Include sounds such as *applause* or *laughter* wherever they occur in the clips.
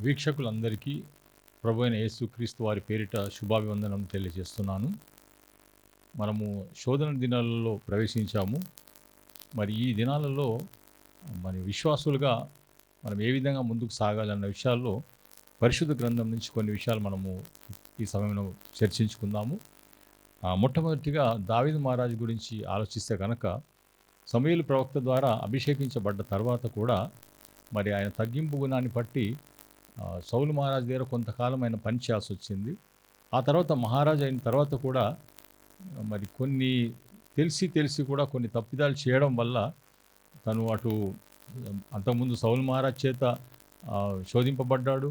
వీక్షకులందరికీ ప్రభు అయిన యేసుక్రీస్తు వారి పేరిట శుభాభివందనం తెలియజేస్తున్నాను. మనము శోధన దినాలలో ప్రవేశించాము. మరి ఈ దినాలలో మరి విశ్వాసులుగా మనం ఏ విధంగా ముందుకు సాగాలన్న విషయాల్లో పరిశుద్ధ గ్రంథం నుంచి కొన్ని విషయాలు మనము ఈ సమయంలో చర్చించుకుందాము. మొట్టమొదటిగా దావిద మహారాజు గురించి ఆలోచిస్తే కనుక సమయలు ప్రవక్త ద్వారా అభిషేకించబడ్డ తర్వాత కూడా మరి ఆయన తగ్గింపు గుణాన్ని బట్టి సౌలు మహారాజు దగ్గర కొంతకాలం ఆయన పని చేయాల్సి వచ్చింది ఆ తర్వాత మహారాజు అయిన తర్వాత కూడా మరి కొన్ని తెలిసి తెలిసి కూడా కొన్ని తప్పిదాలు చేయడం వల్ల తను అటు అంతకుముందు సౌలు మహారాజ్ చేత శోధింపబడ్డాడు.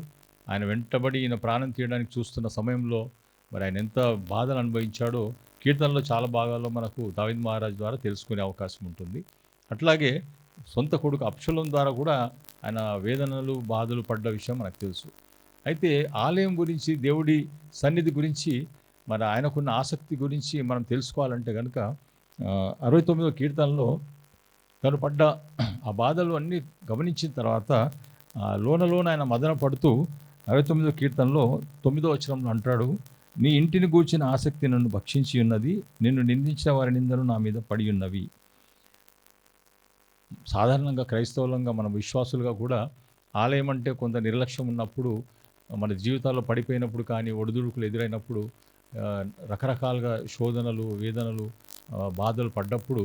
ఆయన వెంటబడి ఈయన ప్రాణం తీయడానికి చూస్తున్న సమయంలో మరి ఆయన ఎంత బాధలు అనుభవించాడో కీర్తనలో చాలా భాగాల్లో మనకు దావిద్ మహారాజ్ ద్వారా తెలుసుకునే అవకాశం ఉంటుంది. అట్లాగే సొంత కొడుకు అప్షలం ద్వారా కూడా ఆయన వేదనలు బాధలు పడ్డ విషయం మనకు తెలుసు. అయితే ఆలయం గురించి దేవుడి సన్నిధి గురించి మరి ఆయనకున్న ఆసక్తి గురించి మనం తెలుసుకోవాలంటే కనుక అరవై తొమ్మిదో కీర్తనలో తను పడ్డ ఆ బాధలు అన్నీ గమనించిన తర్వాత ఆ, ఆయన మదన పడుతూ అరవై తొమ్మిదో కీర్తనలో తొమ్మిదో వచనంలో అంటాడు నీ ఇంటిని గూర్చిన ఆసక్తి నన్ను భక్షించి ఉన్నది నిన్ను నిందించిన వారి నిందలు నా మీద పడి ఉన్నవి. సాధారణంగా క్రైస్తవులంగా మనం విశ్వాసులుగా కూడా ఆలయం అంటే కొంత నిర్లక్ష్యం ఉన్నప్పుడు మన జీవితాల్లో పడిపోయినప్పుడు కానీ ఒడిదుడుకులు ఎదురైనప్పుడు రకరకాలుగా శోధనలు వేదనలు బాధలు పడ్డప్పుడు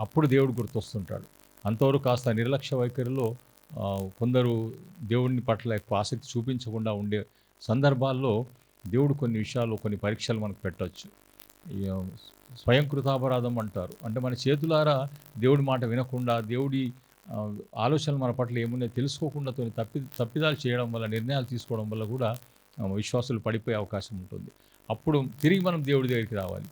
అప్పుడు దేవుడు గుర్తొస్తుంటాడు. అంతవరకు కాస్త నిర్లక్ష్య వైఖరిలో కొందరు దేవుడిని పట్ల ఎక్కువ ఆసక్తి చూపించకుండా ఉండే సందర్భాల్లో దేవుడు కొన్ని విషయాలు కొన్ని పరీక్షలు మనకు పెట్టవచ్చు స్వయంకృతాపరాధం స్వయం కృతాపరాధం అంటారు. అంటే మన చేతులారా దేవుడి మాట వినకుండా దేవుడి ఆలోచనలు మన పట్ల ఏమున్నాయో తెలుసుకోకుండా తప్పి తప్పిదాలు చేయడం వల్ల నిర్ణయాలు తీసుకోవడం వల్ల కూడా విశ్వాసులు పడిపోయే అవకాశం ఉంటుంది. అప్పుడు తిరిగి మనం దేవుడి దగ్గరికి రావాలి.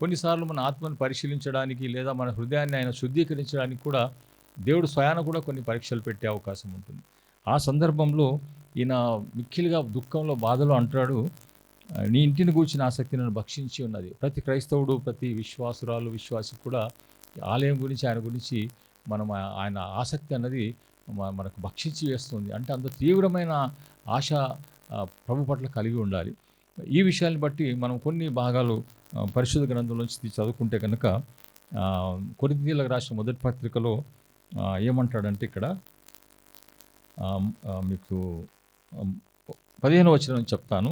కొన్నిసార్లు మన ఆత్మను పరిశీలించడానికి లేదా మన హృదయాన్ని ఆయన శుద్ధీకరించడానికి కూడా దేవుడు స్వయాన కూడా కొన్ని పరీక్షలు పెట్టే అవకాశం ఉంటుంది. ఆ సందర్భంలో ఈయన మిక్కిలిగా దుఃఖంలో బాధలో అంటాడు నీ ఇంటిని కూర్చిన ఆసక్తి నన్ను భక్షించి ఉన్నది. ప్రతి క్రైస్తవుడు ప్రతి విశ్వాసురాలు విశ్వాసి కూడా ఆలయం గురించి ఆయన గురించి మనం ఆయన ఆసక్తి అన్నది మనకు భక్షించి వేస్తుంది. అంటే అంత తీవ్రమైన ఆశ ప్రభు పట్ల కలిగి ఉండాలి. ఈ విషయాన్ని బట్టి మనం కొన్ని భాగాలు పరిశుధ పరిశుద్ధ గ్రంథంలోంచి చదువుకుంటే కనుక కొరింథీలకు రాసిన మొదటి పత్రికలో ఏమంటాడంటే ఇక్కడ మీకు పదిహేను వచ్చిన చెప్తాను.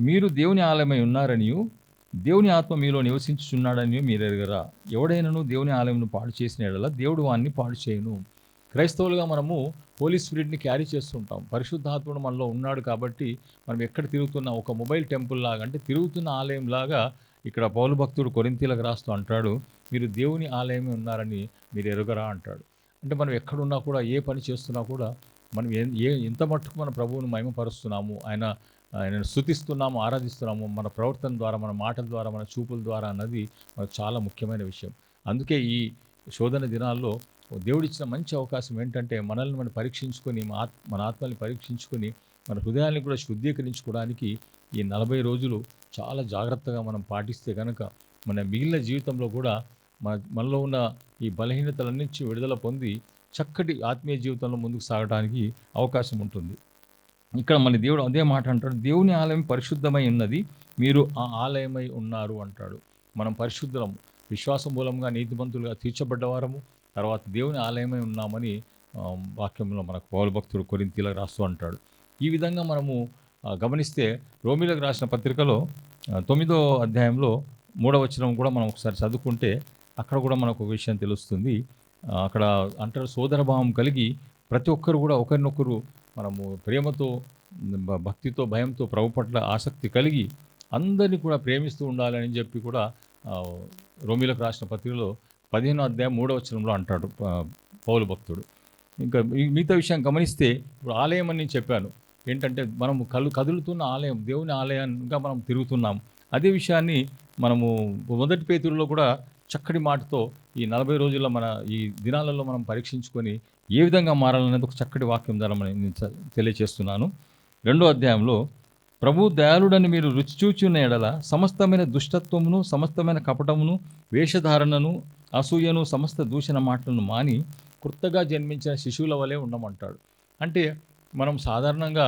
మీరు దేవుని ఆలయమై ఉన్నారనియు దేవుని ఆత్మ మీలో నివసించుచున్నాడని మీరు ఎరగరా. ఎవడైనను దేవుని ఆలయంను పాడు చేసిన ఎడల దేవుడు వాన్ని పాడు చేయను. క్రైస్తవులుగా మనము హోలీ స్పిరిట్ని క్యారీ చేస్తుంటాం. పరిశుద్ధాత్ముడు మనలో ఉన్నాడు కాబట్టి మనం ఎక్కడ తిరుగుతున్నా ఒక మొబైల్ టెంపుల్ లాగా అంటే తిరుగుతున్న ఆలయం లాగా ఇక్కడ పౌలు భక్తుడు కొరింతీలకు రాస్తూ అంటాడు మీరు దేవుని ఆలయమే ఉన్నారని మీరు ఎరుగరా అంటాడు. అంటే మనం ఎక్కడున్నా కూడా ఏ పని చేస్తున్నా కూడా మనం ఏ ఏ ఎంత మట్టుకు మన ప్రభువును మహిమపరుస్తున్నాము. ఆయన ఆయనను స్థుతిస్తున్నాము ఆరాధిస్తున్నాము. మన ప్రవర్తన ద్వారా మన మాటల ద్వారా మన చూపుల ద్వారా అన్నది మనకు చాలా ముఖ్యమైన విషయం. అందుకే ఈ శోధన దినాల్లో దేవుడిచ్చిన మంచి అవకాశం ఏంటంటే మనల్ని మనం పరీక్షించుకొని మన ఆత్ మన ఆత్మల్ని పరీక్షించుకొని మన హృదయాన్ని కూడా శుద్ధీకరించుకోవడానికి ఈ నలభై రోజులు చాలా జాగ్రత్తగా మనం పాటిస్తే కనుక మన మిగిలిన జీవితంలో కూడా మన మనలో ఉన్న ఈ బలహీనతలన్నించి విడుదల పొంది చక్కటి ఆత్మీయ జీవితంలో ముందుకు సాగడానికి అవకాశం ఉంటుంది. ఇక్కడ మన దేవుడు అదే మాట అంటాడు దేవుని ఆలయం పరిశుద్ధమై ఉన్నది మీరు ఆ ఆలయమై ఉన్నారు అంటాడు. మనం పరిశుద్ధం విశ్వాసం మూలంగా నీతిమంతులుగా తీర్చబడ్డవారము తర్వాత దేవుని ఆలయమై ఉన్నామని వాక్యంలో మనకు పౌల భక్తుడు కొరింతీలకు రాస్తూ అంటాడు. ఈ విధంగా మనము గమనిస్తే రోమిలకు రాసిన పత్రికలో తొమ్మిదో అధ్యాయంలో మూడవ వచనం కూడా మనం ఒకసారి చదువుకుంటే అక్కడ కూడా మనకు ఒక విషయం తెలుస్తుంది. అక్కడ అంటారు సోదరభావం కలిగి ప్రతి ఒక్కరు కూడా ఒకరినొకరు మనము ప్రేమతో భక్తితో భయంతో ప్రభు పట్ల ఆసక్తి కలిగి అందరినీ కూడా ప్రేమిస్తూ ఉండాలని చెప్పి కూడా రోమిలకు రాసిన పత్రికలో పదిహేనో అధ్యాయం మూడవ వచనంలో అంటాడు పౌలు భక్తుడు. ఇంకా ఈ మిగతా విషయం గమనిస్తే ఇప్పుడు ఆలయం అని చెప్పాను. ఏంటంటే మనం కలు కదులుతున్న ఆలయం దేవుని ఆలయంగా మనం తిరుగుతున్నాం. అదే విషయాన్ని మనము మొదటి పేతుల్లో కూడా చక్కటి మాటతో ఈ నలభై రోజుల్లో మన ఈ దినాలలో మనం పరీక్షించుకొని ఏ విధంగా మారాలనేది ఒక చక్కటి వాక్యం ద్వారా మనం నేను చ- తెలియచేస్తున్నాను. రెండో అధ్యాయంలో ప్రభు దయాళుడని మీరు రుచి చూచున్న ఎడల సమస్తమైన దుష్టత్వమును సమస్తమైన కపటమును వేషధారణను అసూయను సమస్త దూషణ మాటలను మాని కొత్తగా జన్మించిన శిశువుల వలె ఉండమంటాడు. అంటే మనం సాధారణంగా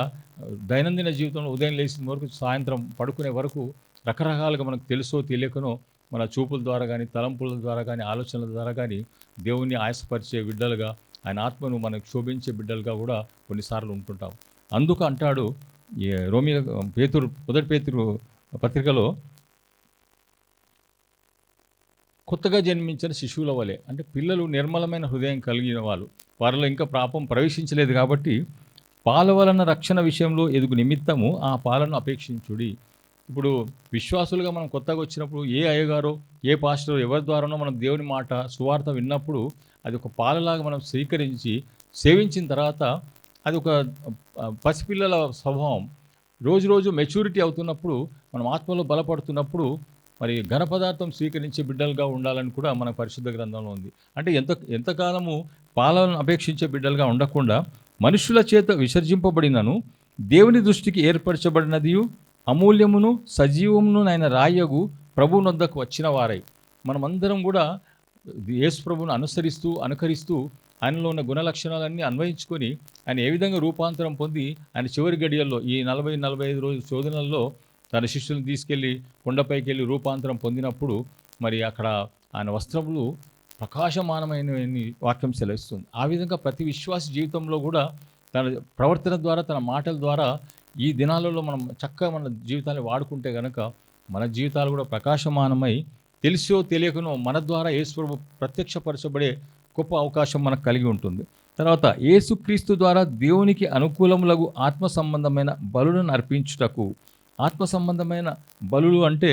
దైనందిన జీవితంలో ఉదయం లేచిన వరకు సాయంత్రం పడుకునే వరకు రకరకాలుగా మనకు తెలుసో తెలియకనో మన చూపుల ద్వారా కానీ తలంపుల ద్వారా కానీ ఆలోచనల ద్వారా కానీ దేవుణ్ణి ఆయాసపరిచే బిడ్డలుగా ఆయన ఆత్మను మనకు శోభించే బిడ్డలుగా కూడా కొన్నిసార్లు ఉంటుంటాం. అందుకు అంటాడు ఈ రోమి పేతురు మొదటి పేతురు పత్రికలో కొత్తగా జన్మించిన శిశువుల వలె అంటే పిల్లలు నిర్మలమైన హృదయం కలిగిన వాళ్ళు వారిలో ఇంకా పాపం ప్రవేశించలేదు కాబట్టి పాల వలన రక్షణ విషయంలో ఎదుగు నిమిత్తము ఆ పాలను అపేక్షించుడి. ఇప్పుడు విశ్వాసులుగా మనం కొత్తగా వచ్చినప్పుడు ఏ అయ్యగారో ఏ పాస్టర్ ఎవరి ద్వారానో మనం దేవుని మాట సువార్త విన్నప్పుడు అది ఒక పాలలాగా మనం స్వీకరించి సేవించిన తర్వాత అది ఒక పసిపిల్లల స్వభావం. రోజు రోజు మెచ్యూరిటీ అవుతున్నప్పుడు మనం ఆత్మలో బలపడుతున్నప్పుడు మరి ఘన పదార్థం స్వీకరించే బిడ్డలుగా ఉండాలని కూడా మన పరిశుద్ధ గ్రంథంలో ఉంది. అంటే ఎంత ఎంతకాలము పాలను అపేక్షించే బిడ్డలుగా ఉండకుండా మనుషుల చేత విసర్జింపబడినను దేవుని దృష్టికి ఏర్పరచబడినదియు అమూల్యమును సజీవమును ఆయన రాయగు ప్రభునొద్దకు వచ్చిన వారై. మనమందరం కూడా యేసు ప్రభువును అనుసరిస్తూ అనుకరిస్తూ ఆయనలో ఉన్న గుణ లక్షణాలన్నీ అన్వయించుకొని ఆయన ఏ విధంగా రూపాంతరం పొంది ఆయన చివరి గడియల్లో ఈ నలభై నలభై ఐదు రోజుల శోధనల్లో తన శిష్యులను తీసుకెళ్ళి కొండపైకి వెళ్ళి రూపాంతరం పొందినప్పుడు మరి అక్కడ ఆయన వస్త్రములు ప్రకాశమానమైన వాక్యం సెలవిస్తుంది. ఆ విధంగా ప్రతి విశ్వాస జీవితంలో కూడా తన ప్రవర్తన ద్వారా తన మాటల ద్వారా ఈ దినాలలో మనం చక్కగా మన జీవితాన్ని వాడుకుంటే కనుక మన జీవితాలు కూడా ప్రకాశమానమై తెలిసో తెలియకనో మన ద్వారా ఏసుప్రభు ప్రత్యక్షపరచబడే గొప్ప అవకాశం మనకు కలిగి ఉంటుంది. తర్వాత యేసుక్రీస్తు ద్వారా దేవునికి అనుకూలములగు ఆత్మ సంబంధమైన బలులను అర్పించుటకు. ఆత్మ సంబంధమైన బలులు అంటే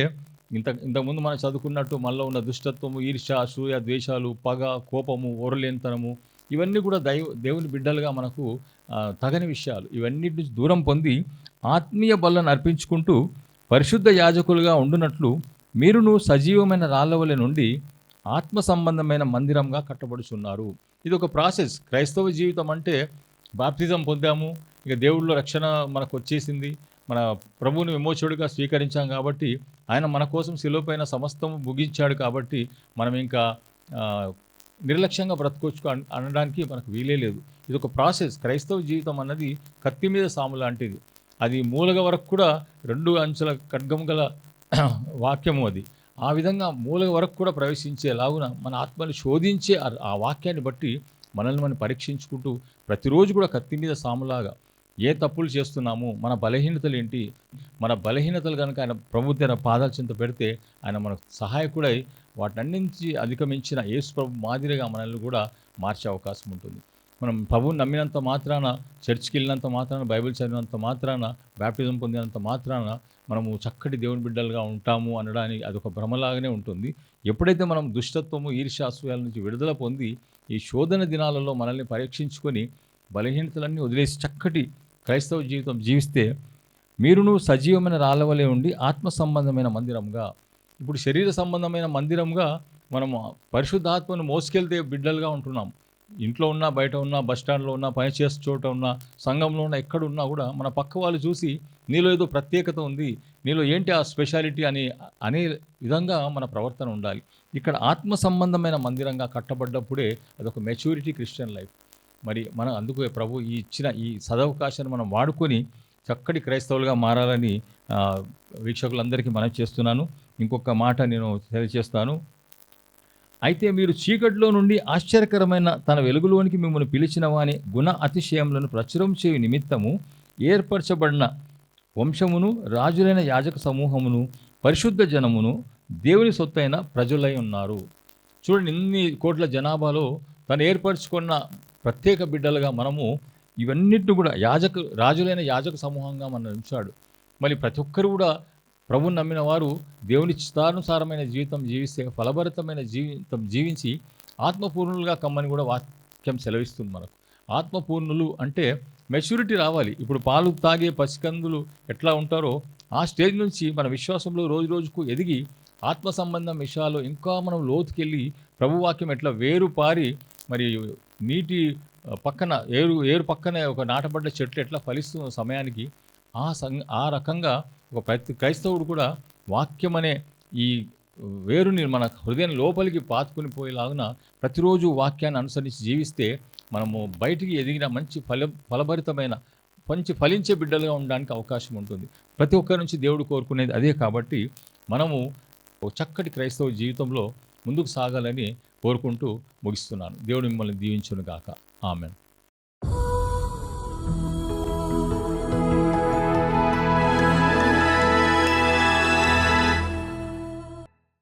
ఇంత ఇంతకుముందు మనం చదువుకున్నట్టు మనలో ఉన్న దుష్టత్వము ఈర్ష అసూయ ద్వేషాలు పగ కోపము ఓరలేనితనము ఇవన్నీ కూడా దైవ దేవుని బిడ్డలుగా మనకు తగని విషయాలు. ఇవన్నిటి నుంచి దూరం పొంది ఆత్మీయ బలను అర్పించుకుంటూ పరిశుద్ధ యాజకులుగా ఉండునట్లు మీరును సజీవమైన రాళ్ళవల నుండి ఆత్మ సంబంధమైన మందిరంగా కట్టబడుచున్నారు. ఇది ఒక ప్రాసెస్. క్రైస్తవ జీవితం అంటే బాప్తిజం పొందాము. ఇక దేవుళ్ళ రక్షణ మనకు వచ్చేసింది. మన ప్రభువుని విమోచకుడిగా స్వీకరించాం కాబట్టి ఆయన మన కోసం శిలువపైన సమస్తం ముగించాడు కాబట్టి మనం ఇంకా నిర్లక్ష్యంగా బ్రతకొచ్చు అనడానికి మనకు వీలే లేదు. ఇది ఒక ప్రాసెస్. క్రైస్తవ జీవితం అన్నది కత్తి మీద సాము లాంటిది. అది మూలగ వరకు కూడా రెండు అంచుల ఖడ్గం గల *clears throat* వాక్యము అది. ఆ విధంగా మూలగ వరకు కూడా ప్రవేశించేలాగున మన ఆత్మని శోధించే ఆ వాక్యాన్ని బట్టి మనల్ని మనం పరీక్షించుకుంటూ ప్రతిరోజు కూడా కత్తి మీద సాములాగా ఏ తప్పులు చేస్తున్నాము? మన బలహీనతలు ఏంటి? మన బలహీనతలు కనుక ఆయన ప్రభు దగ్గర పాదాల చింత పెడితే ఆయన మనకు సహాయకుడై వాటన్నించి అధిగమించిన యేసు ప్రభు మాదిరిగా మనల్ని కూడా మార్చే అవకాశం ఉంటుంది. మనం ప్రభువుని నమ్మినంత మాత్రాన చర్చ్కి వెళ్ళినంత మాత్రాన బైబిల్ చదివినంత మాత్రాన బ్యాప్టిజం పొందినంత మాత్రాన మనము చక్కటి దేవుని బిడ్డలుగా ఉంటాము అనడానికి అదొక భ్రమలాగానే ఉంటుంది. ఎప్పుడైతే మనం దుష్టత్వము ఈర్ష్యాసూయాల నుంచి విడుదల పొంది ఈ శోధన దినాలలో మనల్ని పరీక్షించుకొని బలహీనతలన్నీ వదిలేసి చక్కటి క్రైస్తవ జీవితం జీవిస్తే మీరును సజీవమైన రాళ్ళవలే ఉండి ఆత్మ సంబంధమైన మందిరంగా ఇప్పుడు శరీర సంబంధమైన మందిరంగా మనము పరిశుద్ధాత్మను మోసుకెళ్తే బిడ్డలుగా ఉంటున్నాం. ఇంట్లో ఉన్నా బయట ఉన్నా బస్ స్టాండ్లో ఉన్నా పనిచేసే చోట ఉన్నా సంఘంలో ఉన్నా ఎక్కడ ఉన్నా కూడా మన పక్క వాళ్ళు చూసి నీలో ఏదో ప్రత్యేకత ఉంది నీలో ఏంటి ఆ స్పెషాలిటీ అని అనే విధంగా మన ప్రవర్తన ఉండాలి. ఇక్కడ ఆత్మ సంబంధమైన మందిరంగా కట్టబడ్డప్పుడే అదొక మెచ్యూరిటీ క్రిస్టియన్ లైఫ్. మరి మనం అందుకు ప్రభు ఈ ఇచ్చిన ఈ సదవకాశాన్ని మనం వాడుకొని చక్కటి క్రైస్తవులుగా మారాలని వీక్షకులందరికీ మనం చేస్తున్నాను. ఇంకొక మాట నేను తెలియజేస్తాను. అయితే మీరు చీకటిలో నుండి ఆశ్చర్యకరమైన తన వెలుగులోనికి మిమ్మల్ని పిలిచిన వాని గుణ అతిశయములను ప్రచురం చేయు నిమిత్తము ఏర్పరచబడిన వంశమును రాజులైన యాజక సమూహమును పరిశుద్ధ జనమును దేవుని సొత్తైన ప్రజలై ఉన్నారు. చూడండి ఇన్ని కోట్ల జనాభాలో తను ఏర్పరచుకున్న ప్రత్యేక బిడ్డలుగా మనము ఇవన్నిటిని కూడా యాజక రాజులైన యాజక సమూహంగా మనం ఉంచాడు మళ్ళీ ప్రతి ఒక్కరు కూడా ప్రభుని నమ్మిన వారు దేవుని చిత్తానుసారమైన జీవితం జీవిస్తే ఫలభరితమైన జీవితం జీవించి ఆత్మపూర్ణులుగా కమ్మని కూడా వాక్యం సెలవిస్తుంది మనకు. ఆత్మపూర్ణులు అంటే మెచ్యూరిటీ రావాలి. ఇప్పుడు పాలు తాగే పసికందులు ఎట్లా ఉంటారో ఆ స్టేజ్ నుంచి మన విశ్వాసంలో రోజు రోజుకు ఎదిగి ఆత్మ సంబంధం విషయాలు ఇంకా మనం లోతుకెళ్ళి ప్రభువాక్యం ఎట్లా వేరు పారి మరి నీటి పక్కన ఏరు ఏరు పక్కనే ఒక నాటబడ్డ చెట్లు ఎట్లా ఫలిస్తున్న సమయానికి ఆ సం ఆ రకంగా ఒక ప్రతి క్రైస్తవుడు కూడా వాక్యం అనే ఈ వేరుని మన హృదయం లోపలికి పాతుకుని పోయేలాగున ప్రతిరోజు వాక్యాన్ని అనుసరించి జీవిస్తే మనము బయటికి ఎదిగిన మంచి ఫల ఫలభరితమైన మంచి ఫలించే బిడ్డలుగా ఉండడానికి అవకాశం ఉంటుంది. ప్రతి ఒక్కరి నుంచి దేవుడు కోరుకునేది అదే కాబట్టి మనము ఒక చక్కటి క్రైస్తవ జీవితంలో ముందుకు సాగాలని కోరుకుంటూ ముగిస్తున్నాను. దేవుడు మిమ్మల్ని దీవించును గాక ఆమెను.